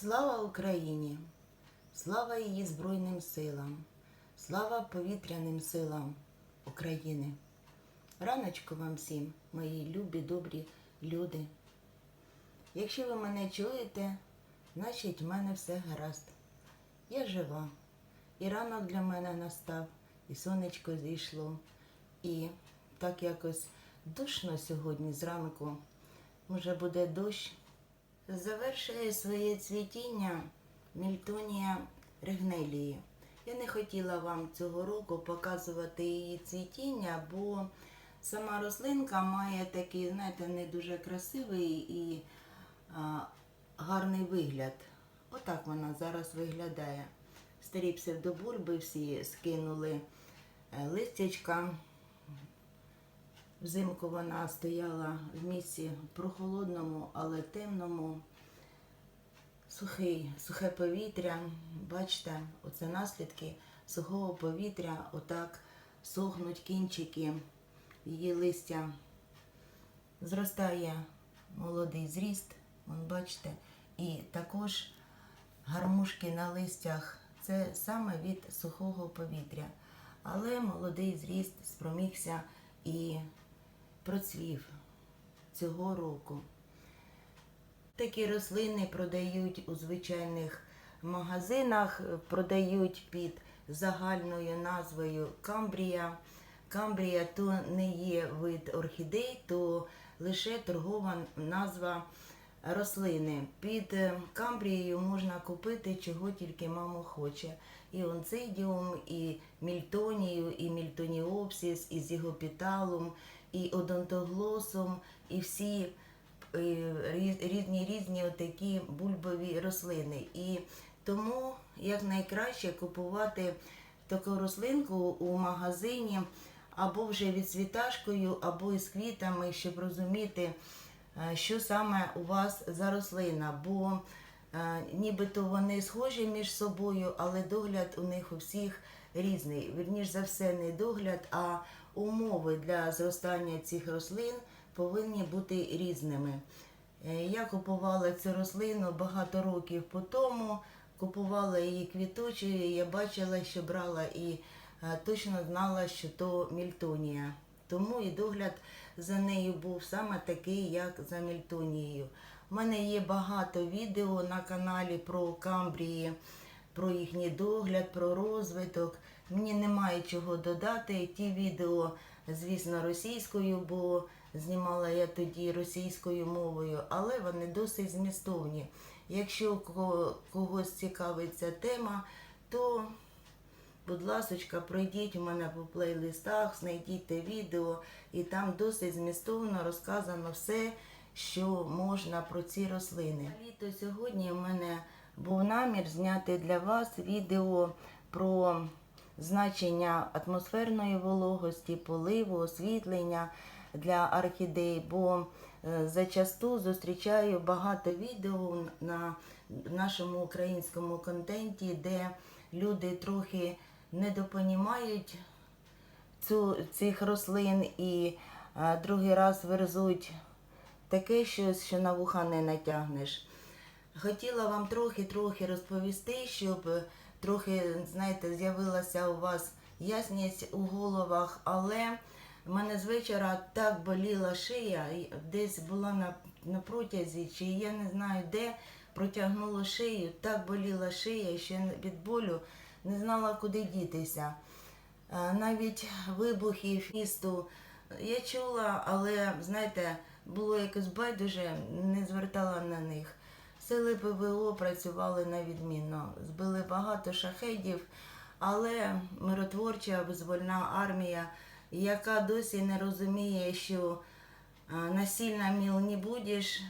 Слава Україні! Слава її Збройним силам! Слава повітряним силам України! Раночку вам всім, мої любі, добрі люди. Якщо ви мене чуєте, значить в мене все гаразд. Я жива. І ранок для мене настав, і сонечко зійшло. І так якось душно сьогодні зранку. Може буде дощ. Завершує своє цвітіння Мільтонія регнелії. Я не хотіла вам цього року показувати її цвітіння, бо сама рослинка має такий, знаєте, не дуже красивий і а, гарний вигляд. Отак вона зараз виглядає. Старі псевдобульби всі скинули е, листячка. Взимку вона стояла в місці прохолодному, але темному. Сухий, сухе повітря. Бачите, оце наслідки сухого повітря. Отак сохнуть кінчики її листя. Зростає молодий зріст, вон бачите, і також гармушки на листях. Це саме від сухого повітря. Але молодий зріст спромігся і процвів цього року. Такі рослини продають у звичайних магазинах, продають під загальною назвою камбрія. Камбрія то не є вид орхідей, то лише торгова назва рослини. Під е, камбрією можна купити чого тільки мамо хоче. І онцидіум, і мільтонію, і мільтоніопсис, і зігопіталум, і одонтоглосум, і всі е, різні різні отакі бульбові рослини. І тому як найкраще купувати таку рослинку у магазині або вже відцвіташкою, або із квітами, щоб розуміти, е, що саме у вас за рослина. Бо е, нібито вони схожі між собою, але догляд у них у всіх різний. Вірніш за все, не догляд, а умови для зростання цих рослин повинні бути різними. Е, Я купувала цю рослину багато років по тому, купувала її квіточою, я бачила, що брала і е, точно знала, що то мільтонія. Тому і догляд за нею був саме такий, як за мільтонією. У мене є багато відео на каналі про камбрії, про їхній догляд, про розвиток. Мені немає чого додати. Ті відео, звісно, російською, бо знімала я тоді російською мовою, але вони досить змістовні. Якщо ко- когось цікавить ця тема, то, будь ласочка, пройдіть у мене по плейлистах, знайдіть те відео, і там досить змістовно розказано все, що можна про ці рослини. Літо сьогодні у мене був намір зняти для вас відео про значення атмосферної вологості, поливу, освітлення для орхідей, бо е, зачасту зустрічаю багато відео на нашому українському контенті, де люди трохи недопонімають цю, цих рослин і е, другий раз верзуть таке щось, що на вуха не натягнеш. Хотіла вам трохи-трохи розповісти, щоб е, трохи, знаєте, з'явилася у вас ясність у головах, але в мене з вечора так боліла шия, десь була на, на протязі, чи я не знаю де, протягнула шию, так боліла шия, я від болю не знала, куди дітися. Е, Навіть вибухів місту я чула, але знаєте, було якось байдуже, не звертала на них. Сили ПВО працювали на відмінно, збили багато шахедів, але миротворча визвольна армія, яка досі не розуміє, що е, насильно міл не будеш,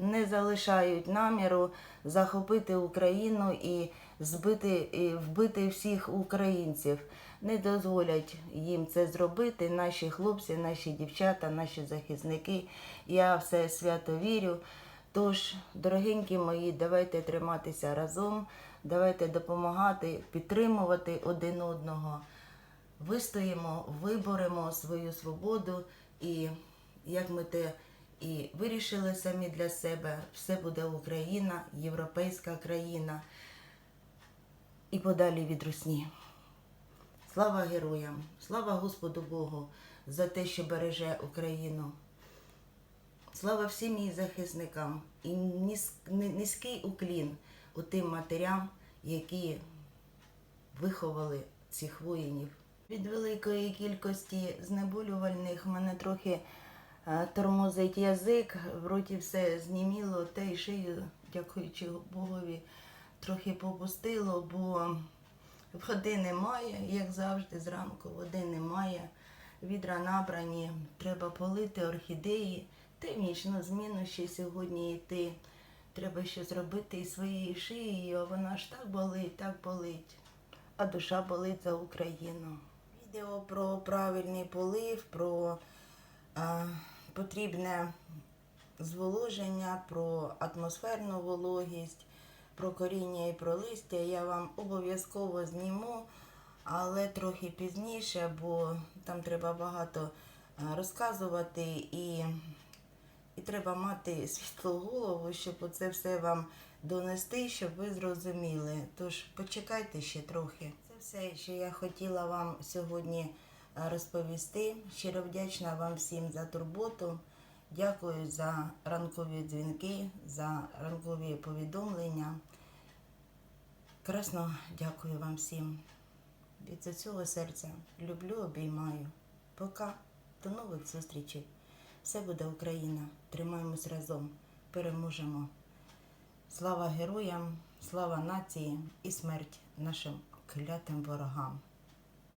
не залишають наміру захопити Україну і збити і вбити всіх українців. Не дозволять їм це зробити. Наші хлопці, наші дівчата, наші захисники. Я все свято вірю. Тож, дорогенькі мої, давайте триматися разом, давайте допомагати, підтримувати один одного. Вистоїмо, виборемо свою свободу і як ми те і вирішили самі для себе, все буде Україна, європейська країна і подалі від русні. Слава героям, слава Господу Богу за те, що береже Україну. Слава всім її захисникам і низький уклін у тим матерям, які виховали цих воїнів. Від великої кількості знеболювальних мене трохи е, тормозить язик, в роті все зніміло, та й шию, дякуючи Богові, трохи попустило, бо води немає, як завжди, зранку води немає. Відра набрані, треба полити орхідеї, та й в нічну зміну ще сьогодні йти. Треба щось зробити із своєю шиєю, а вона ж так болить, так болить. А душа болить за Україну. Відео про правильний полив, про е, потрібне зволоження, про атмосферну вологість, про коріння і про листя я вам обов'язково зніму, але трохи пізніше, бо там треба багато розказувати і, і треба мати світлу голову, щоб оце все вам донести, щоб ви зрозуміли. Тож почекайте ще трохи. Це все, що я хотіла вам сьогодні е, розповісти. Щиро вдячна вам всім за турботу. Дякую за ранкові дзвінки, за ранкові повідомлення. Красно дякую вам всім. Від цього серця люблю, обіймаю. Пока. До нових зустрічей. Все буде Україна. Тримаємось разом. Переможемо. Слава героям, слава нації і смерть нашим клятим ворогам.